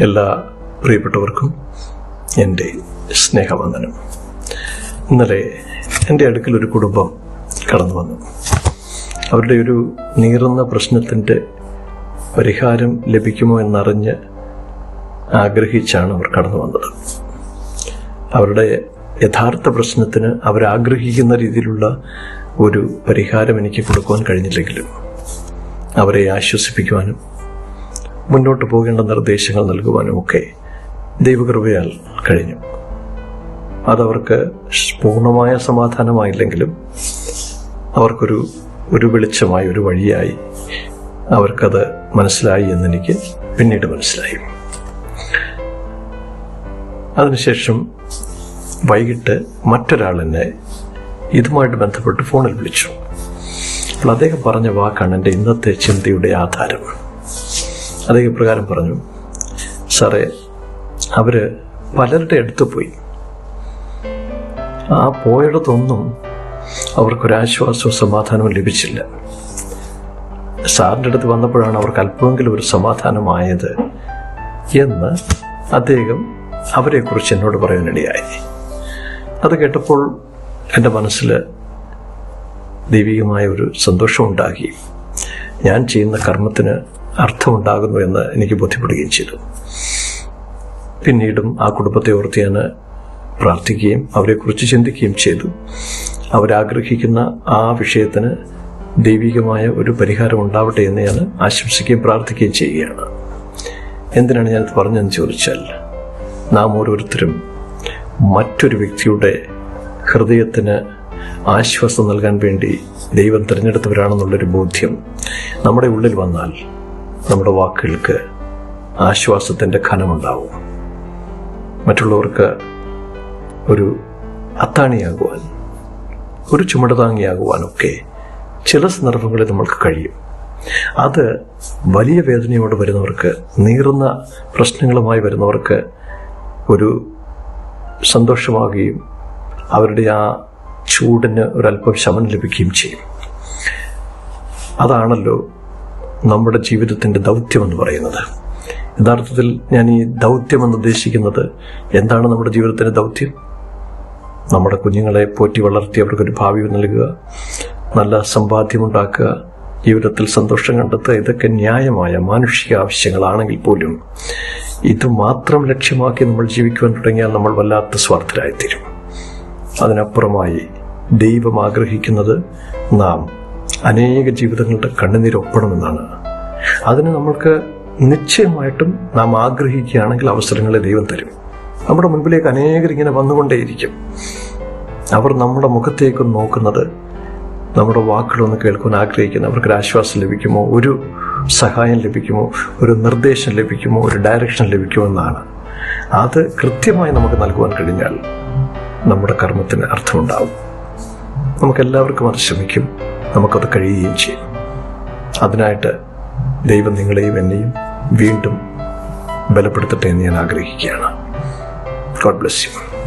എല്ലാ പ്രിയപ്പെട്ടവർക്കും എന്റെ സ്നേഹവന്ദനം. ഇന്നലെ എന്റെ അടുക്കൽ ഒരു കുടുംബം കടന്നു വന്നു. അവരുടെ ഒരു നീറുന്ന പ്രശ്നത്തിന്റെ പരിഹാരം ലഭിക്കുമോ എന്നറിഞ്ഞ് ആഗ്രഹിച്ചാണ് അവർ കടന്നു വന്നത്. അവരുടെ യഥാർത്ഥ പ്രശ്നത്തിന് അവരാഗ്രഹിക്കുന്ന രീതിയിലുള്ള ഒരു പരിഹാരം എനിക്ക് കൊടുക്കുവാൻ കഴിഞ്ഞില്ലെങ്കിലും അവരെ ആശ്വസിപ്പിക്കുവാനും മുന്നോട്ട് പോകേണ്ട നിർദ്ദേശങ്ങൾ നൽകുവാനും ഒക്കെ ദൈവകൃപയാൽ കഴിഞ്ഞു. അതവർക്ക് പൂർണമായ സമാധാനമായില്ലെങ്കിലും അവർക്കൊരു ഒരു വെളിച്ചമായി ഒരു വഴിയായി അവർക്കത് മനസ്സിലായി എന്നെനിക്ക് പിന്നീട് മനസ്സിലായി. അതിനുശേഷം വൈകിട്ട് മറ്റൊരാൾ എന്നെ ഇതുമായിട്ട് ബന്ധപ്പെട്ട് ഫോണിൽ വിളിച്ചു. അപ്പോൾ അദ്ദേഹം പറഞ്ഞ വാക്കാണ് എന്റെ ഇന്നത്തെ ചിന്തയുടെ ആധാരം. അദ്ദേഹം ഇപ്രകാരം പറഞ്ഞു സാറേ അവർ പലരുടെ അടുത്ത് പോയി. ആ പോയിടത്തൊന്നും അവർക്കൊരാശ്വാസവും സമാധാനവും ലഭിച്ചില്ല. സാറിന്റെ അടുത്ത് വന്നപ്പോഴാണ് അവർക്ക് അല്പമെങ്കിലും ഒരു സമാധാനമായത് എന്ന് അദ്ദേഹം അവരെക്കുറിച്ച് എന്നോട് പറയാനിടയായി. അത് കേട്ടപ്പോൾ എന്റെ മനസ്സിൽ ദൈവികമായ ഒരു സന്തോഷമുണ്ടാക്കി ഞാൻ ചെയ്യുന്ന കർമ്മത്തിന് അർത്ഥമുണ്ടാകുന്നു എന്ന് എനിക്ക് ബോധ്യപ്പെടുകയും ചെയ്തു. പിന്നീടും ആ കുടുംബത്തെ ഓർത്ത് ഞാൻ പ്രാർത്ഥിക്കുകയും അവരെക്കുറിച്ച് ചിന്തിക്കുകയും ചെയ്തു. അവരാഗ്രഹിക്കുന്ന ആ വിഷയത്തിന് ദൈവികമായ ഒരു പരിഹാരം ഉണ്ടാവട്ടെ എന്ന് ഞാൻ ആശംസിക്കുകയും പ്രാർത്ഥിക്കുകയും ചെയ്യുകയാണ്. എന്തിനാണ് ഞാനത് പറഞ്ഞതെന്ന് ചോദിച്ചാൽ നാം ഓരോരുത്തരും മറ്റൊരു വ്യക്തിയുടെ ഹൃദയത്തിന് ആശ്വാസം നൽകാൻ വേണ്ടി ദൈവം തിരഞ്ഞെടുത്തവരാണെന്നുള്ളൊരു ബോധ്യം നമ്മുടെ ഉള്ളിൽ വന്നാൽ നമ്മുടെ വാക്കുകൾക്ക് ആശ്വാസത്തിന്റെ ഖനമുണ്ടാവും മറ്റുള്ളവർക്ക് ഒരു അത്താണിയാകുവാൻ ഒരു ചുമടതാങ്ങിയാകുവാനൊക്കെ ചില സന്ദർഭങ്ങളിൽ നമ്മൾക്ക് കഴിയും. അത് വലിയ വേദനയോട് വരുന്നവർക്ക് നീറുന്ന പ്രശ്നങ്ങളുമായി വരുന്നവർക്ക് ഒരു സന്തോഷമാകുകയും അവരുടെ ആ ചൂടിന് ഒരല്പം ശമനം ലഭിക്കുകയും ചെയ്യും. അതാണല്ലോ നമ്മുടെ ജീവിതത്തിന്റെ ദൗത്യം എന്ന് പറയുന്നത്. യഥാർത്ഥത്തിൽ ഞാൻ ഈ ദൗത്യം എന്ന് ഉദ്ദേശിക്കുന്നത് എന്താണ് നമ്മുടെ ജീവിതത്തിന്റെ ദൗത്യം? നമ്മുടെ കുഞ്ഞുങ്ങളെ പോറ്റി വളർത്തി അവർക്കൊരു ഭാവി നൽകുക നല്ല സമ്പാദ്യമുണ്ടാക്കുക ജീവിതത്തിൽ സന്തോഷം കണ്ടെത്തുക ഇതൊക്കെ ന്യായമായ മാനുഷിക ആവശ്യങ്ങളാണെങ്കിൽ പോലും ഇത് മാത്രം ലക്ഷ്യമാക്കി നമ്മൾ ജീവിക്കുവാൻ തുടങ്ങിയാൽ നമ്മൾ വല്ലാത്ത സ്വാർത്ഥരായിത്തീരും. അതിനപ്പുറമായി ദൈവം ആഗ്രഹിക്കുന്നത് നാം അനേക ജീവിതങ്ങളുടെ കണ്ണുനീരൊപ്പണമെന്നാണ്. അതിന് നമ്മൾക്ക് നിശ്ചയമായിട്ടും നാം ആഗ്രഹിക്കുകയാണെങ്കിൽ അവസരങ്ങളെ ദൈവം തരും. നമ്മുടെ മുൻപിലേക്ക് അനേകർ ഇങ്ങനെ വന്നുകൊണ്ടേയിരിക്കും. അവർ നമ്മുടെ മുഖത്തേക്ക് നോക്കുന്നത് നമ്മുടെ വാക്കുകളൊന്ന് കേൾക്കുവാൻ ആഗ്രഹിക്കുന്ന അവർക്ക് ആശ്വാസം ലഭിക്കുമോ? ഒരു സഹായം ലഭിക്കുമോ? ഒരു നിർദ്ദേശം ലഭിക്കുമോ? ഒരു ഡയറക്ഷൻ ലഭിക്കുമോ എന്നാണ്. അത് കൃത്യമായി നമുക്ക് നൽകുവാൻ കഴിഞ്ഞാൽ നമ്മുടെ കർമ്മത്തിന് അർത്ഥമുണ്ടാവും. നമുക്കെല്ലാവർക്കും അത് ശ്രമിക്കും. നമുക്കത് കഴിയുകയും ചെയ്യും. അതിനായിട്ട് ദൈവം നിങ്ങളെയും എന്നെയും വീണ്ടും ബലപ്പെടുത്തട്ടെ എന്ന് ഞാൻ ആഗ്രഹിക്കുകയാണ്. God bless you